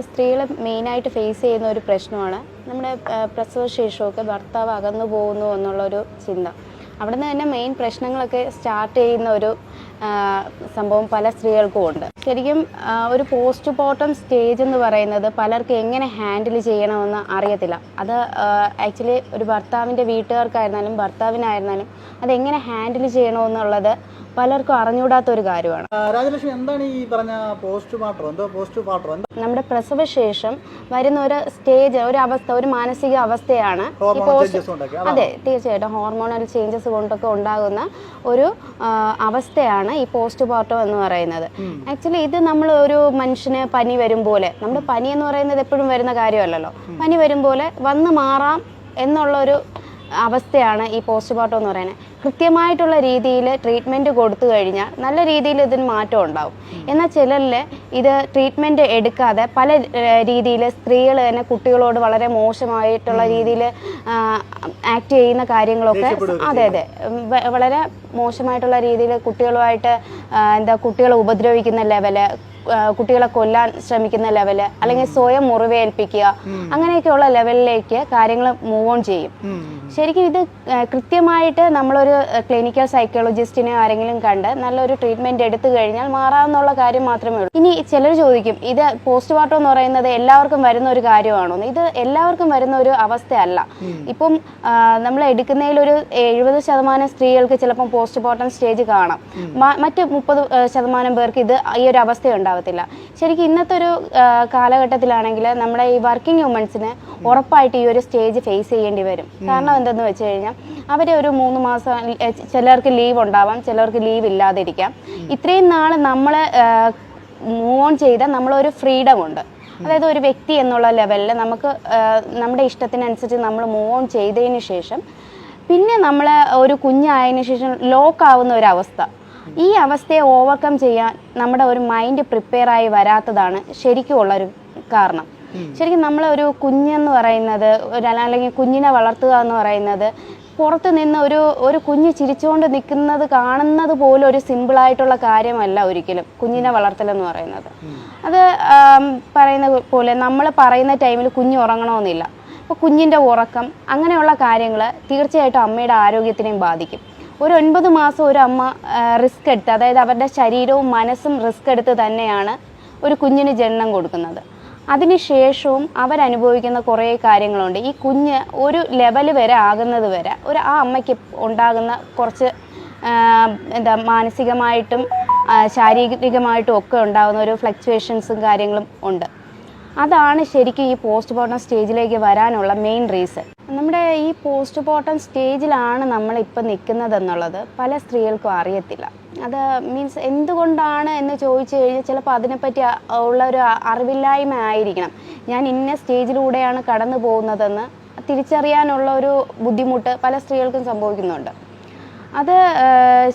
സ്ത്രീകൾ മെയിനായിട്ട് ഫേസ് ചെയ്യുന്ന ഒരു പ്രശ്നമാണ്. നമ്മുടെ പ്രസവശേഷമൊക്കെ ഭർത്താവ് അകന്നു പോകുന്നു എന്നുള്ളൊരു ചിന്ത. അവിടെ നിന്ന് തന്നെ മെയിൻ പ്രശ്നങ്ങളൊക്കെ സ്റ്റാർട്ട് ചെയ്യുന്ന ഒരു സംഭവം പല സ്ത്രീകൾക്കും ഉണ്ട്. ശരിക്കും ഒരു പോസ്റ്റ് പോർട്ടം സ്റ്റേജ് എന്ന് പറയുന്നത് പലർക്കും എങ്ങനെ ഹാൻഡിൽ ചെയ്യണമെന്ന് അറിയത്തില്ല. അത് ആക്ച്വലി ഒരു ഭർത്താവിന്റെ വീട്ടുകാർക്കായിരുന്നാലും ഭർത്താവിനായിരുന്നാലും അതെങ്ങനെ ഹാൻഡിൽ ചെയ്യണമെന്നുള്ളത് പലർക്കും അറിഞ്ഞൂടാത്ത ഒരു കാര്യമാണ് രാജലക്ഷ്മി എന്താണ് ഈ പറഞ്ഞ പോസ്റ്റ് എന്തോ പോസ്റ്റ് നമ്മുടെ പ്രസവശേഷം വരുന്ന ഒരു സ്റ്റേജ് ഒരു അവസ്ഥ ഒരു മാനസിക അവസ്ഥയാണ് ഈ പോസ്റ്റ് അതെ തീർച്ചയായിട്ടും ഹോർമോണൽ ചേഞ്ചസ് കൊണ്ടൊക്കെ ഉണ്ടാകുന്ന ഒരു അവസ്ഥയാണ് ഈ പോസ്റ്റ് പോർട്ടം എന്ന് പറയുന്നത്. ആക്ച്വലി ഇത് നമ്മൾ ഒരു മനുഷ്യന് പനി വരും പോലെ നമ്മുടെ പനി എന്ന് പറയുന്നത് എപ്പോഴും വരുന്ന കാര്യമല്ലല്ലോ. പനി വരും പോലെ വന്ന് മാറാം എന്നുള്ളൊരു അവസ്ഥയാണ് ഈ പോസ്റ്റ് പോർട്ടം എന്ന് പറയുന്നത്. കൃത്യമായിട്ടുള്ള രീതിയിൽ ട്രീറ്റ്മെന്റ് കൊടുത്തു കഴിഞ്ഞാൽ നല്ല രീതിയിൽ ഇതിന് മാറ്റം ഉണ്ടാവും. എന്നാൽ ചിലരിൽ ഇത് ട്രീറ്റ്മെന്റ് എടുക്കാതെ പല രീതിയിൽ സ്ത്രീകൾ തന്നെ കുട്ടികളോട് വളരെ മോശമായിട്ടുള്ള രീതിയിൽ ആക്ട് ചെയ്യുന്ന കാര്യങ്ങളൊക്കെ അതെ അതെ. വളരെ മോശമായിട്ടുള്ള രീതിയിൽ കുട്ടികളുമായിട്ട് എന്താ കുട്ടികളെ ഉപദ്രവിക്കുന്ന ലെവൽ കുട്ടികളെ കൊല്ലാൻ ശ്രമിക്കുന്ന ലെവൽ അല്ലെങ്കിൽ സ്വയം മുറിവേൽപ്പിക്കുക അങ്ങനെയൊക്കെയുള്ള ലെവലിലേക്ക് കാര്യങ്ങൾ മൂവ് ഓൺ ചെയ്യും. ശരിക്കും ഇത് കൃത്യമായിട്ട് നമ്മളൊരു ക്ലിനിക്കൽ സൈക്കോളജിസ്റ്റിനെ ആരെങ്കിലും കണ്ട് നല്ലൊരു ട്രീറ്റ്മെന്റ് എടുത്തു കഴിഞ്ഞാൽ മാറാവുന്നുള്ള കാര്യം മാത്രമേ ഉള്ളൂ. ഇനി ചിലർ ചോദിക്കും ഇത് പോസ്റ്റ്മോർട്ടം എന്ന് പറയുന്നത് എല്ലാവർക്കും വരുന്ന ഒരു കാര്യമാണോ ഇത് എല്ലാവർക്കും വരുന്ന ഒരു അവസ്ഥയല്ല. ഇപ്പം നമ്മൾ എടുക്കുന്നതിൽ ഒരു എഴുപത് ശതമാനം സ്ത്രീകൾക്ക് ചിലപ്പം പോസ്റ്റ്മോർട്ടം സ്റ്റേജ് കാണാം. മറ്റ് മുപ്പത് ശതമാനം പേർക്ക് ഇത് ഈ ഒരു അവസ്ഥ ഉണ്ടാവത്തില്ല. ശരിക്കും ഇന്നത്തെ ഒരു കാലഘട്ടത്തിലാണെങ്കിൽ നമ്മുടെ ഈ വർക്കിംഗ് വുമൻസിന് ഉറപ്പായിട്ട് ഈ ഒരു സ്റ്റേജ് ഫേസ് ചെയ്യേണ്ടി വരും. കാരണം എന്തെന്ന് വെച്ച് കഴിഞ്ഞാൽ അവർ ഒരു മൂന്ന് മാസം ചിലർക്ക് ലീവ് ഉണ്ടാവാം ചിലർക്ക് ലീവ് ഇല്ലാതിരിക്കാം. ഇത്രയും നാൾ നമ്മൾ മൂവ് ഓൺ ചെയ്ത നമ്മളൊരു ഫ്രീഡം ഉണ്ട്. അതായത് ഒരു വ്യക്തി എന്നുള്ള ലെവലിൽ നമുക്ക് നമ്മുടെ ഇഷ്ടത്തിനനുസരിച്ച് നമ്മൾ മൂവ് ഓൺ ചെയ്തതിന് ശേഷം പിന്നെ നമ്മൾ ഒരു കുഞ്ഞായതിനു ശേഷം ലോക്കാവുന്ന ഒരു അവസ്ഥ. ഈ അവസ്ഥയെ ഓവർകം ചെയ്യാൻ നമ്മുടെ ഒരു മൈൻഡ് പ്രിപ്പയർ ആയി വരാത്തതാണ് ശരിക്കും ഉള്ളൊരു കാരണം. ശരിക്കും നമ്മളൊരു കുഞ്ഞെന്ന് പറയുന്നത് ഒരു അല്ലെങ്കിൽ കുഞ്ഞിനെ വളർത്തുക എന്ന് പറയുന്നത് പുറത്ത് നിന്ന് ഒരു ഒരു കുഞ്ഞ് ചിരിച്ചുകൊണ്ട് നിൽക്കുന്നത് കാണുന്നത് പോലും ഒരു സിമ്പിളായിട്ടുള്ള കാര്യമല്ല ഒരിക്കലും കുഞ്ഞിനെ വളർത്തലെന്ന് പറയുന്നത്. അത് പറയുന്ന പോലെ നമ്മൾ പറയുന്ന ടൈമിൽ കുഞ്ഞ് ഉറങ്ങണമെന്നില്ല. അപ്പോൾ കുഞ്ഞിന്റെ ഉറക്കം അങ്ങനെയുള്ള കാര്യങ്ങൾ തീർച്ചയായിട്ടും അമ്മയുടെ ആരോഗ്യത്തിനെയും ബാധിക്കും. ഒരു ഒൻപത് മാസം ഒരു അമ്മ റിസ്ക് എടുത്ത് അതായത് അവരുടെ ശരീരവും മനസ്സും റിസ്ക് എടുത്ത് തന്നെയാണ് ഒരു കുഞ്ഞിന് ജനനം കൊടുക്കുന്നത്. അതിനുശേഷവും അവരനുഭവിക്കുന്ന കുറേ കാര്യങ്ങളുണ്ട്. ഈ കുഞ്ഞ് ഒരു ലെവൽ വരെ ആകുന്നത് വരെ ഒരു ആ അമ്മയ്ക്ക് ഉണ്ടാകുന്ന കുറച്ച് എന്താ മാനസികമായിട്ടും ശാരീരികമായിട്ടും ഒക്കെ ഉണ്ടാകുന്ന ഒരു ഫ്ലക്ച്വേഷൻസും കാര്യങ്ങളും ഉണ്ട്. അതാണ് ശരിക്കും ഈ പോസ്റ്റ് മോർട്ടം സ്റ്റേജിലേക്ക് വരാനുള്ള മെയിൻ റീസൺ നമ്മുടെ ഈ പോസ്റ്റ് മോർട്ടം സ്റ്റേജിലാണ് നമ്മൾ ഇപ്പം നിൽക്കുന്നത് എന്നുള്ളത് പല സ്ത്രീകൾക്കും അറിയത്തില്ല. അത് മീൻസ് എന്തുകൊണ്ടാണ് എന്ന് ചോദിച്ചു കഴിഞ്ഞാൽ ചിലപ്പോൾ അതിനെപ്പറ്റി ഉള്ള ഒരു അറിവില്ലായ്മ ആയിരിക്കണം. ഞാൻ ഇന്ന സ്റ്റേജിലൂടെയാണ് കടന്നു പോകുന്നതെന്ന് തിരിച്ചറിയാനുള്ള ഒരു ബുദ്ധിമുട്ട് പല സ്ത്രീകൾക്കും സംഭവിക്കുന്നുണ്ട്. അത്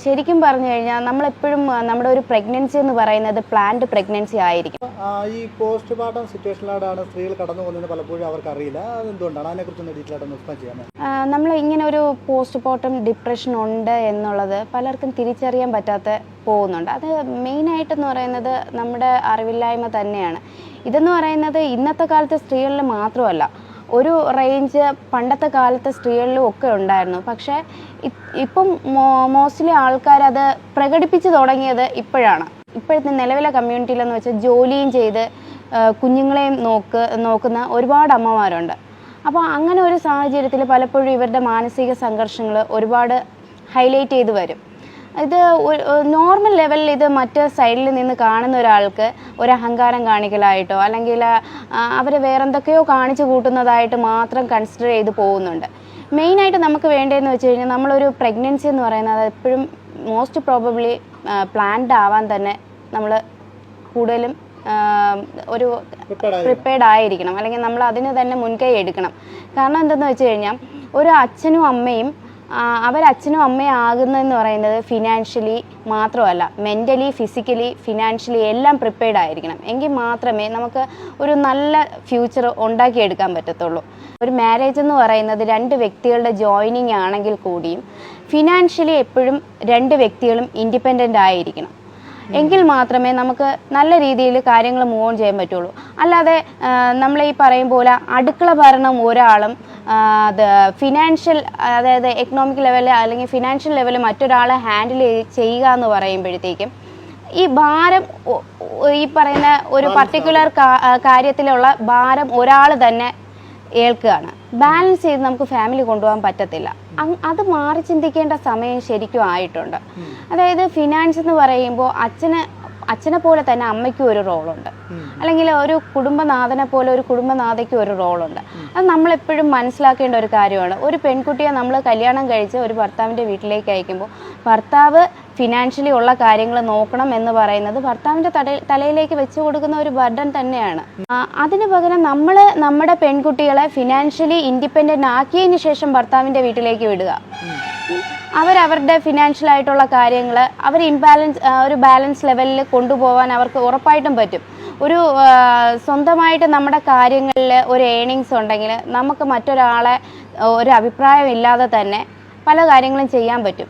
ശരിക്കും പറഞ്ഞു കഴിഞ്ഞാൽ നമ്മളെപ്പോഴും നമ്മുടെ ഒരു പ്രഗ്നൻസി എന്ന് പറയുന്നത് പ്ലാൻഡ് പ്രഗ്നൻസി ആയിരിക്കും. ഈ പോസ്റ്റ് പാർട്ടം സിറ്റുവേഷനിലാണ് സ്ത്രീകൾ കടന്നു പോകുന്നത് പലപ്പോഴും അവർക്ക് അറിയില്ല അതെന്തുകൊണ്ടാണ് അതിനെക്കുറിച്ച് കുറിച്ച് ഡീറ്റെയിൽ ആയിട്ട് എക്സ്പ്ലെയിൻ നമ്മൾ ഇങ്ങനെ ഒരു പോസ്റ്റ് പോർട്ടം ഡിപ്രഷൻ ഉണ്ട് എന്നുള്ളത് പലർക്കും തിരിച്ചറിയാൻ പറ്റാത്ത പോകുന്നുണ്ട്. അത് മെയിനായിട്ടെന്ന് പറയുന്നത് നമ്മുടെ അറിവില്ലായ്മ തന്നെയാണ്. ഇതെന്ന് പറയുന്നത് ഇന്നത്തെ കാലത്തെ സ്ത്രീകളിൽ മാത്രമല്ല. ഒരു റേഞ്ച് പണ്ടത്തെ കാലത്തെ സ്ത്രീകളിലും ഒക്കെ ഉണ്ടായിരുന്നു. പക്ഷേ ഇപ്പം മോസ്റ്റ്ലി ആൾക്കാരത് പ്രകടിപ്പിച്ച് തുടങ്ങിയത് ഇപ്പോഴാണ്. ഇപ്പോഴത്തെ നിലവിലെ കമ്മ്യൂണിറ്റിയിലെന്ന് വെച്ചാൽ ജോലിയും ചെയ്ത് കുഞ്ഞുങ്ങളെയും നോക്ക് നോക്കുന്ന ഒരുപാട് അമ്മമാരുണ്ട്. അപ്പോൾ അങ്ങനെ ഒരു സാഹചര്യത്തിൽ പലപ്പോഴും ഇവരുടെ മാനസിക സംഘർഷങ്ങൾ ഒരുപാട് ഹൈലൈറ്റ് ചെയ്ത് വരും. ഇത് നോർമൽ ലെവലിൽ ഇത് മറ്റ് സൈഡിൽ നിന്ന് കാണുന്ന ഒരാൾക്ക് ഒരു അഹങ്കാരം കാണിക്കലായിട്ടോ അല്ലെങ്കിൽ അവർ വേറെന്തൊക്കെയോ കാണിച്ചു കൂട്ടുന്നതായിട്ട് മാത്രം കൺസിഡർ ചെയ്ത് പോകുന്നുണ്ട്. മെയിനായിട്ട് നമുക്ക് വേണ്ടതെന്ന് വെച്ച് കഴിഞ്ഞാൽ നമ്മളൊരു പ്രഗ്നൻസി എന്ന് പറയുന്നത് എപ്പോഴും മോസ്റ്റ് പ്രോബബ്ലി പ്ലാൻഡ് ആവാൻ തന്നെ നമ്മൾ കൂടുതലും ഒരു പ്രിപ്പയർഡ് ആയിരിക്കണം. അല്ലെങ്കിൽ നമ്മൾ അതിന് തന്നെ മുൻകൈ എടുക്കണം. കാരണം എന്തെന്ന് വെച്ച് കഴിഞ്ഞാൽ ഒരു അച്ഛനും അമ്മയും അച്ഛനും അമ്മയും ആകുന്നതെന്ന് പറയുന്നത് ഫിനാൻഷ്യലി മാത്രമല്ല. മെന്റലി ഫിസിക്കലി ഫിനാൻഷ്യലി എല്ലാം പ്രിപ്പയർഡ് ആയിരിക്കണം. എങ്കിൽ മാത്രമേ നമുക്ക് ഒരു നല്ല ഫ്യൂച്ചർ ഉണ്ടാക്കിയെടുക്കാൻ പറ്റത്തുള്ളൂ. ഒരു മാരേജ് എന്ന് പറയുന്നത് രണ്ട് വ്യക്തികളുടെ ജോയിനിങ് ആണെങ്കിൽ കൂടിയും ഫിനാൻഷ്യലി എപ്പോഴും രണ്ട് വ്യക്തികളും ഇൻഡിപെൻഡന്റ് ആയിരിക്കണം. എങ്കിൽ മാത്രമേ നമുക്ക് നല്ല രീതിയിൽ കാര്യങ്ങൾ മൂവ് ഓൺ ചെയ്യാൻ പറ്റുള്ളൂ. അല്ലാതെ നമ്മൾ ഈ പറയും പോലെ അടുക്കള ഭരണം ഒരാളും അത് ഫിനാൻഷ്യൽ അതായത് എക്കണോമിക് ലെവലിൽ അല്ലെങ്കിൽ ഫിനാൻഷ്യൽ ലെവലിൽ മറ്റൊരാളെ ഹാൻഡിൽ ചെയ്യുക എന്ന് പറയുമ്പോഴത്തേക്കും ഈ ഭാരം ഈ പറയുന്ന ഒരു പർട്ടിക്കുലർ കാര്യത്തിലുള്ള ഭാരം ഒരാൾ തന്നെ ഏൽക്കുകയാണ്. ബാലൻസ് ചെയ്ത് നമുക്ക് ഫാമിലി കൊണ്ടുപോകാൻ പറ്റത്തില്ല. അത് മാറി ചിന്തിക്കേണ്ട സമയം ശരിക്കും ആയിട്ടുണ്ട്. അതായത് ഫിനാൻസ് എന്ന് പറയുമ്പോൾ അച്ഛന് അച്ഛനെ പോലെ തന്നെ അമ്മയ്ക്കും ഒരു റോളുണ്ട്. അല്ലെങ്കിൽ ഒരു കുടുംബനാഥനെ പോലെ ഒരു കുടുംബനാഥയ്ക്കും ഒരു റോളുണ്ട്. അത് നമ്മളെപ്പോഴും മനസ്സിലാക്കേണ്ട ഒരു കാര്യമാണ്. ഒരു പെൺകുട്ടിയെ നമ്മൾ കല്യാണം കഴിച്ച് ഒരു ഭർത്താവിന്റെ വീട്ടിലേക്ക് അയക്കുമ്പോൾ ഭർത്താവ് ഫിനാൻഷ്യലി ഉള്ള കാര്യങ്ങൾ നോക്കണം എന്ന് പറയുന്നത് ഭർത്താവിന്റെ തട തലയിലേക്ക് വെച്ച് കൊടുക്കുന്ന ഒരു ബർഡൻ തന്നെയാണ്. അതിനു അതിന് പകരം നമ്മൾ നമ്മുടെ പെൺകുട്ടികളെ ഫിനാൻഷ്യലി ഇൻഡിപെൻഡന്റ് ആക്കിയതിന് ശേഷം ഭർത്താവിന്റെ വീട്ടിലേക്ക് വിടുക. അവരവരുടെ ഫിനാൻഷ്യൽ ആയിട്ടുള്ള കാര്യങ്ങൾ അവർ ഇംബാലൻസ് ഒരു ബാലൻസ് ലെവലിൽ കൊണ്ടുപോകാൻ അവർക്ക് ഉറപ്പായിട്ടും പറ്റും. ഒരു സ്വന്തമായിട്ട് നമ്മുടെ കാര്യങ്ങളിൽ ഒരു ഏണിങ്സ് ഉണ്ടെങ്കിൽ നമുക്ക് മറ്റൊരാളെ ഒരു അഭിപ്രായം ഇല്ലാതെ തന്നെ പല കാര്യങ്ങളും ചെയ്യാൻ പറ്റും.